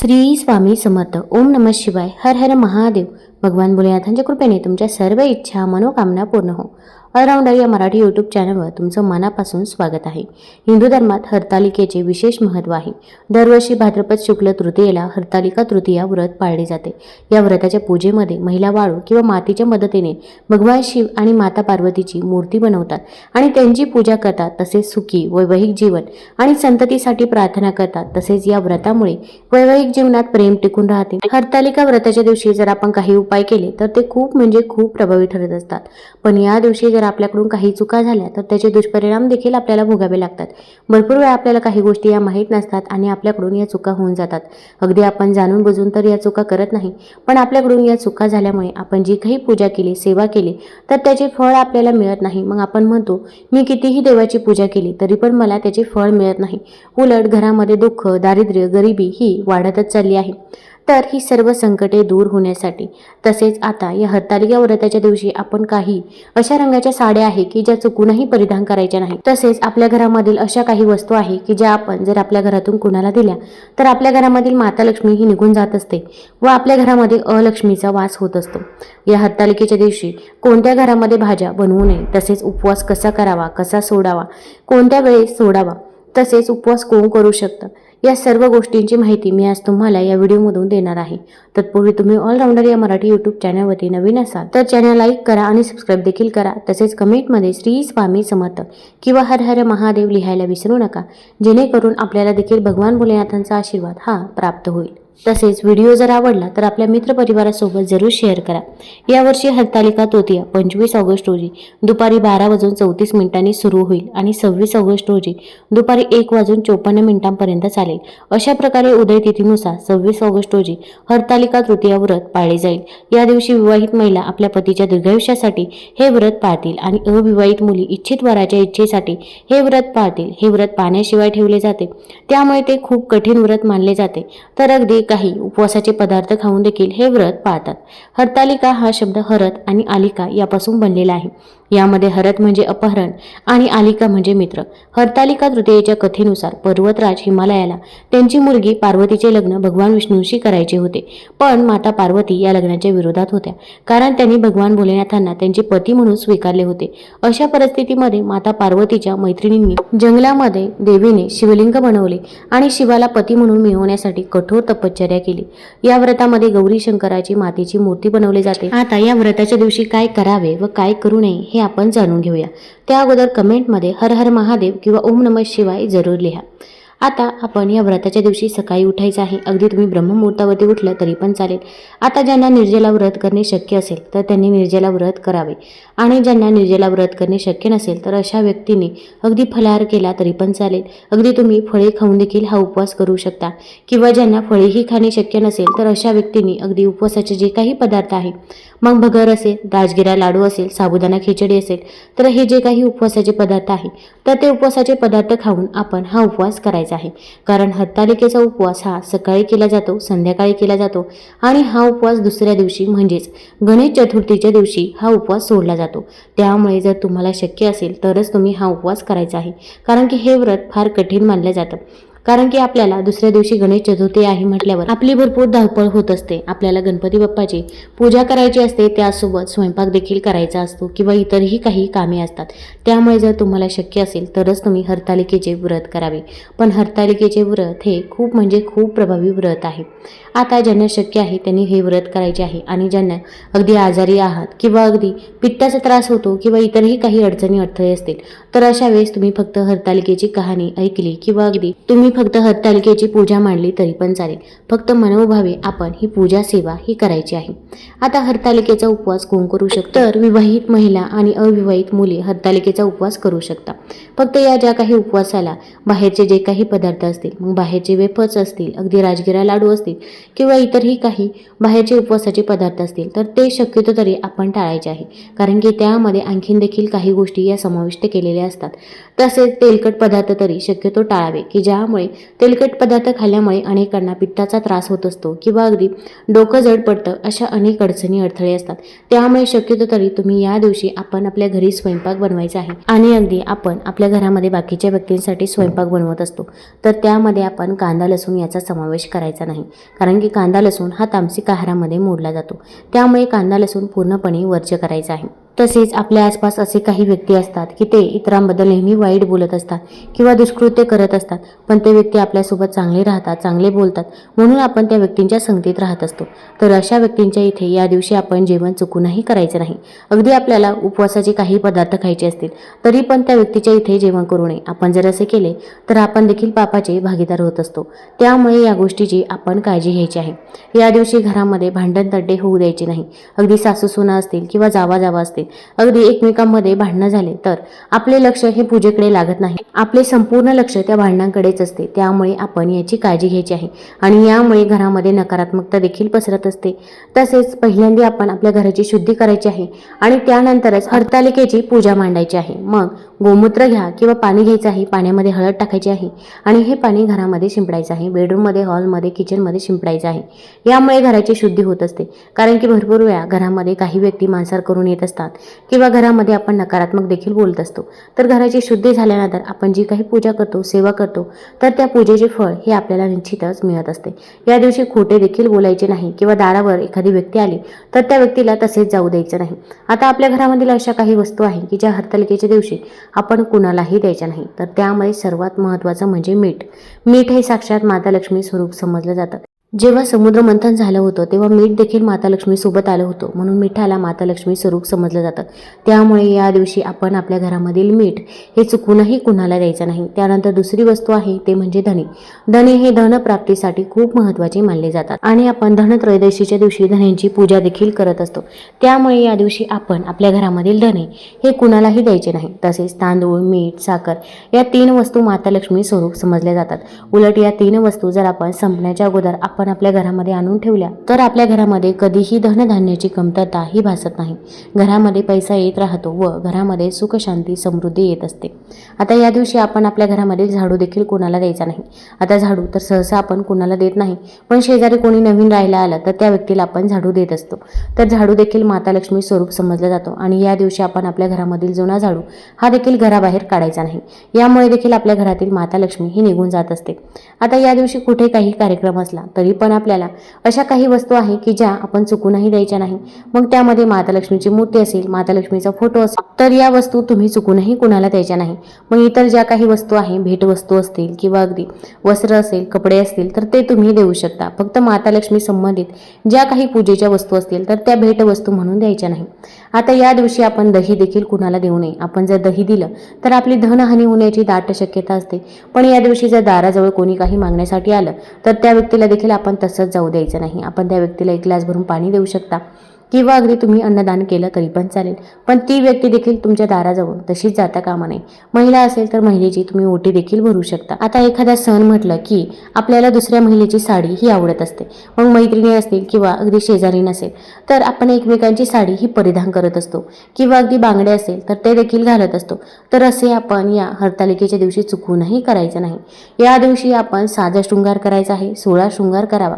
श्री स्वामी समर्थ. ओम नम शिवाय. हर हर महादेव. भगवान भोलेनाथांच्या कृपेने तुमच्या सर्व इच्छा मनोकामना पूर्ण हो. ऑलराऊंडर या मराठी यूट्यूब चॅनलवर तुमचं मनापासून स्वागत आहे. हिंदू धर्मात हरतालिकेचे विशेष महत्त्व आहे. दरवर्षी भाद्रपद शुक्ल तृतीयेला हरतालिका तृतीया व्रत पाळले जाते. या व्रताच्या पूजेमध्ये महिला वाळू किंवा मातीच्या मदतीने भगवान शिव आणि माता पार्वतीची मूर्ती बनवतात आणि त्यांची पूजा करतात तसेच सुखी वैवाहिक जीवन आणि संततीसाठी प्रार्थना करतात तसेच या व्रतामुळे वैवाहिक जीवनात प्रेम टिकून राहते. हरतालिका व्रताच्या दिवशी जर आपण काही उपाय केले तर ते खूप म्हणजे खूप प्रभावी ठरत असतात. पण या दिवशी जर आपल्याकडून काही चुका झाल्या तर त्याचे दुष्परिणाम देखील आपल्याला भोगावे लागतात. भरपूर वेळा आपल्याला काही गोष्टी या माहीत नसतात आणि आपल्याकडून या चुका होऊन जातात. अगदी आपण जाणून बुजून तर या चुका करत नाही पण आपल्याकडून या चुका झाल्यामुळे आपण जी काही पूजा केली सेवा केली तर त्याचे फळ आपल्याला मिळत नाही. मग आपण म्हणतो मी कितीही देवाची पूजा केली तरी पण मला त्याचे फळ मिळत नाही. उलट घरामध्ये दुःख दारिद्र्य गरिबी ही वाढतच चालली आहे. तर ही सर्व संकटे दूर होण्यासाठी. तसेच आता या हरतालिका व्रताच्या दिवशी आपण काही अशा रंगाच्या साड्या आहे की ज्या चुकूनही परिधान करायच्या नाही तसेच आपल्या घरामधील अशा काही वस्तू आहे की ज्या आपण जर आपल्या घरातून कुणाला दिल्या तर आपल्या घरामधील माता लक्ष्मी ही निघून जात असते व आपल्या घरामध्ये अलक्ष्मीचा वास होत असतो. या हरतालिकेच्या दिवशी कोणत्या घरामध्ये भाज्या बनवू नये तसेच उपवास कसा करावा कसा सोडावा कोणत्या वेळेस सोडावा तसेच उपवास कोण करू शकतं? या सर्व गोष्टींची माहिती मी आज तुम्हाला या व्हिडिओमधून देणार आहे. तत्पूर्वी तुम्ही ऑलराऊंडर या मराठी यूट्यूब चॅनलवरती नवीन असाल तर चॅनल लाईक करा आणि सबस्क्राईब देखील करा. तसेच कमेंटमध्ये श्री स्वामी समर्थ किंवा हर हर महादेव लिहायला विसरू नका जेणेकरून आपल्याला देखील भगवान भोलेनाथांचा आशीर्वाद हा प्राप्त होईल. तसेच व्हिडिओ जर आवडला तर आपल्या मित्रपरिवारासोबत जरूर शेअर करा. यावर्षी हरतालिका तोतिया पंचवीस ऑगस्ट रोजी दुपारी बारा वाजून चौतीस मिनिटांनी सुरू होईल आणि सव्वीस ऑगस्ट रोजी दुपारी एक वाजून चोपन्न मिनिटांपर्यंत चालेल. अशा प्रकारे उदय तिथीनुसार सव्वीस ऑगस्ट रोजी हरतालिका तृतीया व्रत पाळले जाईल. या दिवशी विवाहित महिला आपल्या पतीच्या दीर्घायुष्यासाठी हे व्रत पाळतील आणि अविवाहित मुली इच्छित वराच्या इच्छेसाठी हे व्रत पाळतील. हे व्रत पाण्याशिवाय ठेवले जाते. त्यामुळे ते खूप कठीण व्रत मानले जाते. तर अगदी काही उपवासाचे पदार्थ खाऊन देखील हे व्रत पाळतात. हरतालिका हा शब्द हरत आणि आलिका यापासून बनलेला आहे. यामध्ये हरत म्हणजे अपहरण आणि आलिका म्हणजे मित्र. हरतालिका तृतीयेच्या कथेनुसार पर्वतराज हिमालयाला त्यांची मुलगी पार्वतीचे लग्न भगवान विष्णूशी करायचे होते. पण माता पार्वती या लग्नाच्या विरोधात होत्या कारण त्यांनी भगवान भोलेनाथांना त्यांचे पती म्हणून स्वीकारले होते. अशा परिस्थितीमध्ये माता पार्वतीच्या मैत्रिणींनी जंगलामध्ये देवीने शिवलिंग बनवले आणि शिवाला पती म्हणून मिळवण्यासाठी कठोर तपश्चर्या केली. या व्रतामध्ये गौरी शंकराची मातेची मूर्ती बनवली जाते. आता या व्रताच्या दिवशी काय करावे व काय करू नये हे आपण जाणून घेऊया. त्या अगोदर कमेंटमध्ये हर हर महादेव किंवा ओम नमः शिवाय जरूर लिहा. आता आपण या व्रताच्या दिवशी सकाळी उठायचं आहे. अगदी तुम्ही ब्रह्ममुहूर्तावरती उठलं तरी पण चालेल. आता ज्यांना निर्जला व्रत करणे शक्य असेल तर त्यांनी निर्जला व्रत करावे. आणि ज्यांना निर्जला व्रत करणे शक्य नसेल तर अशा व्यक्तीने अगदी फलाहार केला तरी पण चालेल. अगदी तुम्ही फळे खाऊन देखील हा उपवास करू शकता. किंवा ज्यांना फळेही खाणे शक्य नसेल तर अशा व्यक्तींनी अगदी उपवासाचे जे काही पदार्थ आहे मग भगर असेल राजगिरा लाडू असेल साबुदाणा खिचडी असेल तर हे जे काही उपवासाचे पदार्थ आहे तर ते उपवासाचे पदार्थ खाऊन आपण हा उपवास करायचा आहे. कारण हत्तालिकेचा उपवास हा सकाळी केला जातो संध्याकाळी केला जातो आणि हा उपवास दुसऱ्या दिवशी म्हणजेच गणेश चतुर्थीच्या दिवशी हा उपवास सोडला जातो. त्यामुळे जर तुम्हाला शक्य असेल तरच तुम्ही हा उपवास करायचा आहे. कारण की हे व्रत फार कठीण मानलं जातं. कारण की आपल्याला दुसऱ्या दिवशी गणेश चतुर्थी आहे म्हटल्यावर आपली भरपूर धावपळ होत असते. आपल्याला गणपती बाप्पाची पूजा करायची असते त्यासोबत स्वयंपाक देखील करायचा असतो किंवा इतरही काही कामे असतात. त्यामुळे जर तुम्हाला शक्य असेल तरच तुम्ही हरतालिकेचे व्रत करावे. पण हरतालिकेचे व्रत हे खूप म्हणजे खूप प्रभावी व्रत आहे. आता ज्यांना शक्य आहे त्यांनी हे व्रत करायचे आहे आणि ज्यांना अगदी आजारी आहात किंवा अगदी पित्ताचा त्रास होतो किंवा इतरही काही अडचणी अडथळे असतील तर अशा वेळेस तुम्ही फक्त हरतालिकेची कहाणी ऐकली किंवा अगदी तुम्ही फक्त हरतालिकेची पूजा मांडली तरी पण चालेल. फक्त मनोभावे आपण ही पूजा सेवा ही करायची आहे. आता हरतालिकेचा उपवास कोण करू शकतो? तर विवाहित महिला आणि अविवाहित मुली हरतालिकेचा उपवास करू शकता फक्त या ज्या काही उपवासाला बाहेरचे जे काही पदार्थ असतील मग बाहेरचे वेफर्स असतील अगदी राजगिरा लाडू असतील किंवा इतरही काही बाहेरचे उपवासाचे पदार्थ असतील तर ते शक्यतो तरी आपण टाळायचे आहे. कारण की त्यामध्ये आणखीन देखील काही गोष्टी या समाविष्ट केलेल्या असतात. तसेच तेलकट पदार्थ तरी शक्यतो टाळावे की ज्यामुळे असल्यामुळे तेलकट पदार्थ खाल्ल्यामुळे अनेकांना पित्ताचा त्रास होत असतो किंवा अगदी डोकं जड पडतं अशा अनेक अडचणी अडथळे असतात. त्यामुळे शक्यतो तरी तुम्ही या दिवशी आपण आपल्या घरी स्वयंपाक बनवायचा आहे आणि अगदी आपण आपल्या घरामध्ये बाकीच्या व्यक्तींसाठी स्वयंपाक बनवत असतो. तर त्यामध्ये आपण कांदा लसूण याचा समावेश करायचा नाही. कारण की कांदा लसूण हा तामसिक आहारामध्ये मोडला जातो. त्यामुळे कांदा लसूण पूर्णपणे वर्ज्य करायचा आहे. तसेच आपल्या आसपास असे काही व्यक्ती असतात की ते इतरांबद्दल नेहमी वाईट बोलत असतात किंवा दुष्कृत्य करत असतात. पण ते व्यक्ती आपल्यासोबत चांगले राहतात चांगले बोलतात म्हणून आपण त्या व्यक्तींच्या संगतीत राहत असतो. तर अशा व्यक्तींच्या इथे या दिवशी आपण जेवण चुकूनही करायचं नाही. अगदी आपल्याला उपवासाचे काही पदार्थ खायचे असतील तरी पण त्या व्यक्तीच्या इथे जेवण करू नये. आपण जर असे केले तर आपण देखील पापाचे भागीदार होत असतो. त्यामुळे या गोष्टीची आपण काळजी घ्यायची आहे. या दिवशी घरामध्ये भांडण तड्डे होऊ द्यायचे नाही. अगदी सासू सुना असतील किंवा जावा जावा असतील अगदी एकमेकांमध्ये भांडणं झाले तर आपले लक्ष हे पूजेकडे लागत नाही. आपले संपूर्ण लक्ष त्या भांडणांकडेच असते. त्यामुळे आपण याची काळजी घ्यायची आहे आणि यामुळे घरामध्ये नकारात्मकता देखील पसरत असते. तसेच पहिल्यांदा आपण आपल्या घराची शुद्धी करायची आहे आणि त्यानंतरच हरतालिकेची पूजा मांडायची आहे. मग गोमूत्र घ्या किंवा पाणी घ्यायचं आहे पाण्यामध्ये हळद टाकायची आहे आणि हे पाणी घरामध्ये शिंपडायचं आहे. बेडरूममध्ये हॉलमध्ये किचनमध्ये शिंपडायचं आहे. यामुळे घराची शुद्धी होत असते. कारण की भरपूर वेळा घरामध्ये काही व्यक्ती मांसार करून येत असतात किंवा घरामध्ये आपण नकारात्मक देखील बोलत असतो. तर घराची शुद्धी झाल्यानंतर आपण जी काही पूजा करतो सेवा करतो तर त्या पूजेचे फळ हे आपल्याला निश्चितच मिळत असते. या दिवशी खोटे देखील बोलायचे नाही किंवा दारावर एखादी व्यक्ती आली तर त्या व्यक्तीला तसेच जाऊ द्यायचं नाही. आता आपल्या घरामधील अशा काही वस्तू आहे की ज्या हरतालिकेच्या दिवशी आपण कुणालाही द्यायच्या नाही. तर त्यामध्ये सर्वात महत्त्वाचं म्हणजे मीठ. मीठ हे साक्षात माता लक्ष्मी स्वरूप समजलं जातं. जेव्हा समुद्र मंथन झालं होतं तेव्हा मीठ देखील माता लक्ष्मी सोबत आलं होतं. म्हणून मिठाला माता लक्ष्मी स्वरूप समजलं जातं. त्यामुळे या दिवशी आपण आपल्या घरामधील मीठ हे चुकूनही कुणाला द्यायचं नाही. त्यानंतर दुसरी वस्तू आहे ते म्हणजे धने धने हे धनप्राप्तीसाठी खूप महत्त्वाचे मानले जातात. आणि आपण धनत्रयोदशीच्या दिवशी धन्यांची पूजा देखील करत असतो. त्यामुळे या दिवशी आपण आपल्या घरामधील धने हे कुणालाही द्यायचे नाही. तसेच तांदूळ मीठ साखर या तीन वस्तू माता लक्ष्मी स्वरूप समजल्या जातात. उलट या तीन वस्तू जर आपण संपण्याच्या अगोदर आपण आपण आपल्या घरामध्ये आणून ठेवल्या तर आपल्या घरामध्ये कधीही धनधान्याची कमतरता ही भासत नाही. घरामध्ये पैसा येत राहतो व घरामध्ये सुख शांती समृद्धी येत असते. आता या दिवशी आपण आपल्या घरामध्ये झाडू देखील कोणाला द्यायचा नाही. आता झाडू तर सहसा आपण कोणाला देत नाही पण शेजारी कोणी नवीन राहायला आलं तर त्या व्यक्तीला आपण झाडू देत असतो. तर झाडू देखील माता लक्ष्मी स्वरूप समजला जातो आणि या दिवशी आपण आपल्या घरामधील जुना झाडू हा देखील घराबाहेर काढायचा नाही. यामुळे देखील आपल्या घरातील माता लक्ष्मी ही निघून जात असते. आता या दिवशी कुठे काही कार्यक्रम असला तरी पण आपल्याला अशा काही वस्तू आहे की ज्या आपण चुकूनही द्यायच्या नाही. मग त्यामध्ये माता लक्ष्मीची मूर्ती असेल माता लक्ष्मीचा फोटो असेल तर या वस्तू तुम्ही चुकूनही कुणाला द्यायच्या नाही. मग इतर ज्या काही वस्तू आहे भेटवस्तू असतील किंवा अगदी वस्त्र असेल कपडे असतील तर ते तुम्ही देऊ शकता. फक्त माता लक्ष्मी संबंधित ज्या काही पूजेच्या वस्तू असतील तर त्या भेटवस्तू म्हणून द्यायच्या नाही. आता या दिवशी आपण दही देखील कुणाला देऊ नये. आपण जर दही दिलं तर आपली धनहानी होण्याची दाट शक्यता असते. पण या दिवशी जर दाराजवळ कोणी काही मागण्यासाठी आलं तर त्या व्यक्तीला देखील आपण आपण तसंच जाऊ द्यायचं नाही. आपण त्या व्यक्तीला एक ग्लास भरून पाणी देऊ शकता. किंवा अगदी तुम्ही अन्नदान केलं तरी पण चालेल. पण ती व्यक्ती देखील तुमच्या दाराजवळ तशीच जाता कामा नये. महिला असेल तर महिलेची तुम्ही ओटी देखील भरू शकता. आता एखादा सण म्हटलं की आपल्याला दुसऱ्या महिलेची साडी ही आवडत असते. मग मैत्रिणी असतील किंवा अगदी शेजारी नसेल तर आपण एकमेकांची साडी ही परिधान करत असतो. किंवा अगदी बांगडे असेल तर ते देखील घालत असतो. तर असे आपण या हरतालिकेच्या दिवशी चुकूनही करायचं नाही. या दिवशी आपण साजा शृंगार करायचा आहे सोळा शृंगार करावा.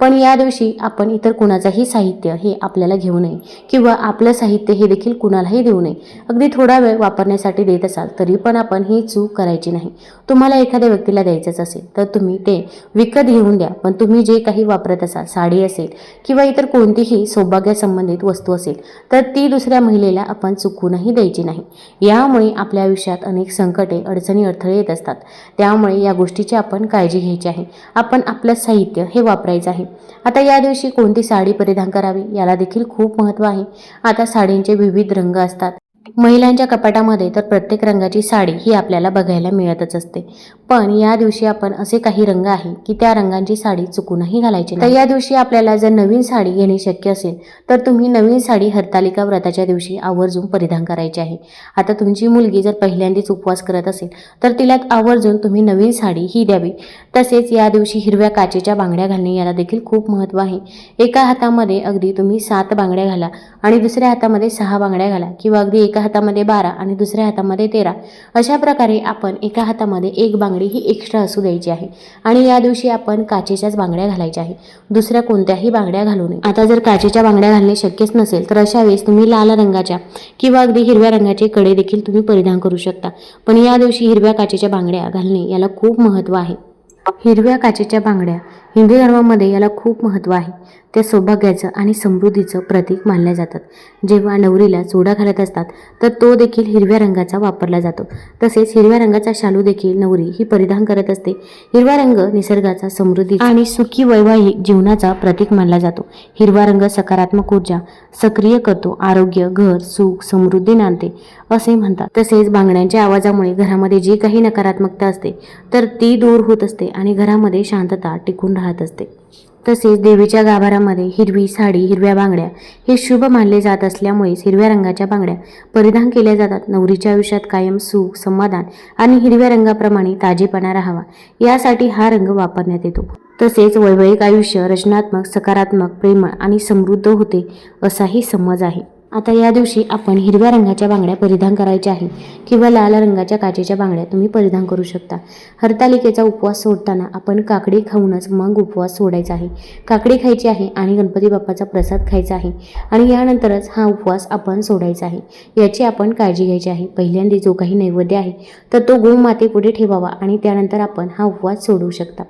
पण या दिवशी आपण इतर कुणाचंही साहित्य हे आपल्याला घेऊ नये किंवा आपलं साहित्य हे देखील कुणालाही देऊ नये. अगदी थोडा वेळ वापरण्यासाठी देत असाल तरी पण आपण ही चूक करायची नाही. तुम्हाला एखाद्या व्यक्तीला द्यायचंच असेल तर तुम्ही ते विकत घेऊन द्या. पण तुम्ही जे काही वापरत असाल साडी असेल किंवा इतर कोणतीही सौभाग्यासंबंधित वस्तू असेल तर ती दुसऱ्या महिलेला आपण चुकूनही द्यायची नाही. यामुळे आपल्या आयुष्यात अनेक संकटे अडचणी अडथळे येत असतात. त्यामुळे या गोष्टीची आपण काळजी घ्यायची आहे. आपण आपलं साहित्य हे वापरायचं आहे. आता या दिवशी कोणती साडी परिधान करावी याला देखील खूप महत्त्व आहे. आता साडींचे विविध रंग असतात. महिलांच्या कपाटामध्ये तर प्रत्येक रंगाची साडी ही आपल्याला बघायला मिळतच असते. पण या दिवशी आपण असे काही रंग आहे की त्या रंगांची साडी चुकूनही घालायची तर या दिवशी आपल्याला जर नवीन साडी घेणे शक्य असेल तर तुम्ही नवीन साडी हरतालिका व्रताच्या दिवशी आवर्जून परिधान करायची आहे. आता तुमची मुलगी जर पहिल्यांदाच उपवास करत असेल तर तिला आवर्जून तुम्ही नवीन साडी ही द्यावी. तसेच या दिवशी हिरव्या काचेच्या बांगड्या घालणे याला देखील खूप महत्त्व आहे. एका हातामध्ये अगदी तुम्ही सात बांगड्या घाला आणि दुसऱ्या हातामध्ये सहा बांगड्या घाला किंवा अगदी एक एका हातामध्ये बारा आणि दुसऱ्या हातामध्ये तेरा. अशा प्रकारे आपण एका हातामध्ये एक बांगडी ही एक्स्ट्रा असू द्यायची आहे. आणि या दिवशी आपण काचेच्याच बांगड्या घालायच्या आहे. दुसऱ्या कोणत्याही बांगड्या घालू नये. आता जर काचेच्या बांगड्या घालणे शक्यच नसेल तर अशा वेळेस तुम्ही लाल रंगाच्या किंवा अगदी हिरव्या रंगाचे कडे देखील तुम्ही परिधान करू शकता. पण या दिवशी हिरव्या काचेच्या बांगड्या घालणे याला खूप महत्त्व आहे. हिरव्या काचेच्या बांगड्या हिंदू धर्मामध्ये याला खूप महत्त्व आहे. त्या सौभाग्याचं आणि समृद्धीचं प्रतीक मानल्या जातात. जेव्हा नवरीला चोडा घालत असतात तर तो देखील हिरव्या रंगाचा वापरला जातो. तसेच हिरव्या रंगाचा शालू देखील नवरी ही परिधान करत असते. हिरवा रंग निसर्गाचा समृद्धी आणि सुखी वैवाहिक जीवनाचा प्रतीक मानला जातो. हिरवा रंग सकारात्मक ऊर्जा सक्रिय करतो आरोग्य घर सुख समृद्धी नांदते असे म्हणतात. तसेच बांगड्यांच्या आवाजामुळे घरामध्ये जी काही नकारात्मकता असते तर ती दूर होत असते आणि घरामध्ये शांतता टिकून राहते. असते. तसेच देवीच्या गाभाऱ्यामध्ये हिरवी साडी हिरव्या बांगड्या हे शुभ मानले जात असल्यामुळेच हिरव्या रंगाच्या बांगड्या परिधान केल्या जातात. नवरीच्या आयुष्यात कायम सुख समाधान आणि हिरव्या रंगाप्रमाणे ताजेपणा राहावा यासाठी हा रंग वापरण्यात येतो. तसेच वैवाहिक आयुष्य रचनात्मक सकारात्मक प्रेमळ आणि समृद्ध होते असाही समज आहे. आता या दिवशी आपण हिरव्या रंगाच्या बांगड्या परिधान करायच्या आहे. किंवा लाल रंगाच्या काचेच्या बांगड्या तुम्ही परिधान करू शकता. हरतालिकेचा उपवास सोडताना आपण काकडी खाऊनच मग उपवास सोडायचा आहे. काकडी खायची आहे आणि गणपती बाप्पाचा प्रसाद खायचा आहे. आणि यानंतरच हा उपवास आपण सोडायचा आहे. याची आपण काळजी घ्यायची आहे. पहिल्यांदा जो काही नैवेद्य आहे तर तो गोमातेपुढे ठेवावा आणि त्यानंतर आपण हा उपवास सोडवू शकता.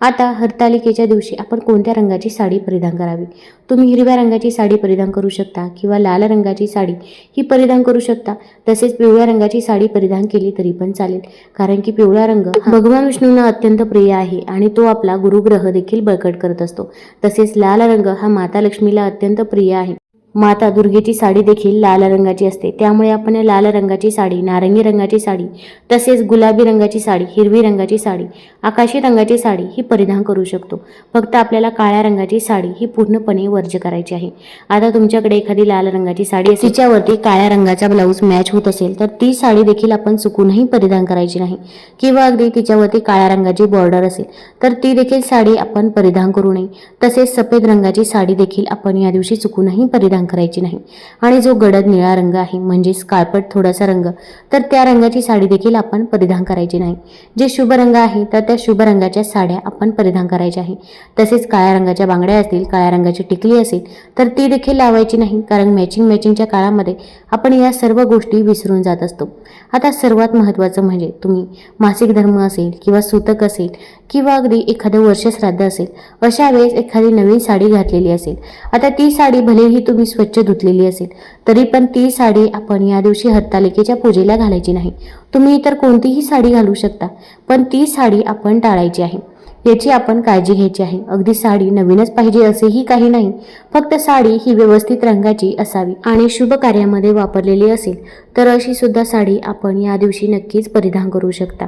आता हरतालिकेच्या दिवशी आपण कोणत्या रंगाची साडी परिधान करावी? तुम्ही हिरव्या रंगाची साडी परिधान करू शकता किंवा लाल रंगाची साडी ही परिधान करू शकता. तसेच पिवळ्या रंगाची साडी परिधान केली तरी पण चालेल. कारण की पिवळा रंग भगवान विष्णूंना अत्यंत प्रिय आहे आणि तो आपला गुरुग्रह देखील बळकट करत असतो. तसेच लाल रंग हा माता लक्ष्मीला अत्यंत प्रिय आहे. माता दुर्गेची साडी देखील लाल रंगाची असते. त्यामुळे आपण लाल रंगाची साडी नारंगी रंगाची साडी तसेच गुलाबी रंगाची साडी हिरवी रंगाची साडी आकाशी रंगाची साडी ही परिधान करू शकतो. फक्त आपल्याला काळ्या रंगाची साडी ही पूर्णपणे वर्ज करायची आहे. आता तुमच्याकडे एखादी लाल रंगाची साडी असेल तिच्यावरती काळ्या रंगाचा ब्लाऊज मॅच होत असेल तर ती साडी देखील आपण चुकूनही परिधान करायची नाही. किंवा अगदी तिच्यावरती काळ्या रंगाची बॉर्डर असेल तर ती देखील साडी आपण परिधान करू नये. तसेच सफेद रंगाची साडी देखील आपण या दिवशी चुकूनही परिधान करायची नाही. आणि जो गडद निळा रंग आहे म्हणजेच काळपट थोडासा रंग तर त्या रंगाची साडी देखील आपण परिधान करायची नाही. जे शुभ रंग आहे तर त्या शुभ रंगाच्या साड्या आपण परिधान करायच्या आहे. तसेच काळ्या रंगाच्या बांगड्या असतील काळ्या रंगाची टिकली असेल तर ती देखील लावायची नाही कारण मॅचिंग मॅचिंगच्या काळामध्ये आपण या सर्व गोष्टी विसरून जात असतो. आता सर्वात महत्त्वाचं म्हणजे तुम्ही मासिक धर्म असेल किंवा सूतक असेल किंवा अगदी एखादं वर्षश्राद्ध असेल अशा वेळेस एखादी नवीन साडी घातलेली असेल. आता ती साडी भलेही तुम्ही स्वच्छ धुतलेली असेल तरी पण ती साडी आपण या दिवशी हत्तालिकेच्या पूजेला घालायची नाही. तुम्ही इतर कोणतीही साडी घालू शकता पण ती साडी आपण टाळायची आहे. याची आपण काळजी घ्यायची आहे. अगदी साडी नवीनच पाहिजे असेही काही नाही. फक्त साडी ही व्यवस्थित रंगाची असावी आणि शुभ कार्यामध्ये वापरलेली असेल तर अशी सुद्धा साडी आपण या दिवशी नक्कीच परिधान करू शकता.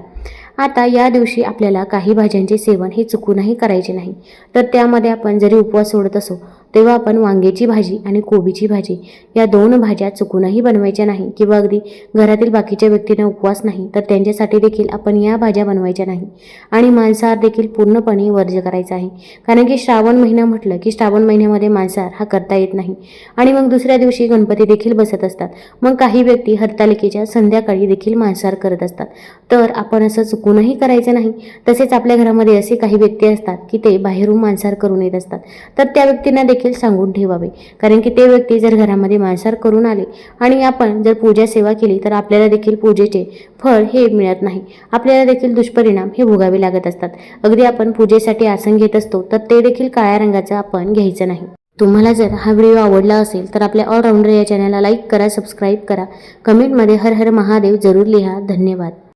आता या दिवशी आपल्याला काही भाज्यांचे सेवन हे चुकूनही करायचे नाही. तर त्यामध्ये आपण जरी उपवास सोडत असो तेव्हा आपण वांग्याची भाजी आणि कोबीची भाजी या दोन भाज्या चुकूनही बनवायच्या नाही किंवा अगदी घरातील बाकीच्या व्यक्तींना उपवास नाही तर त्यांच्यासाठी देखील आपण या भाज्या बनवायच्या नाही. आणि मांसाहार देखील पूर्णपणे वर्ज करायचा आहे. कारण की श्रावण महिना म्हटलं की श्रावण महिन्यामध्ये मांसाहार हा करता येत नाही. आणि मग दुसऱ्या दिवशी गणपती देखील बसत असतात. मग काही व्यक्ती हरतालिकेच्या संध्याकाळी देखील मांसाहार करत असतात. तर आपण असं चुकूनही करायचं नाही. तसेच आपल्या घरामध्ये असे काही व्यक्ती असतात की ते बाहेरून मांसाहार करून येत असतात. तर त्या व्यक्तींना देखील सांगून ठेवावे. कारण की ते व्यक्ती जर घरामध्ये मांसाहार करून आले आणि आपण जर पूजा सेवा केली तर आपल्याला देखील पूजेचे फळ हे मिळत नाही. आपल्याला देखील दुष्परिणाम हे भोगावे लागत असतात. अगदी आपण पूजेसाठी आसन घेत असतो तर ते देखील काळ्या रंगाचं आपण घ्यायचं नाही. तुम्हाला जर हा व्हिडिओ आवडला असेल तर आपल्या ऑलराऊंडर या चॅनलला लाईक करा सबस्क्राईब करा. कमेंटमध्ये हर हर महादेव जरूर लिहा. धन्यवाद.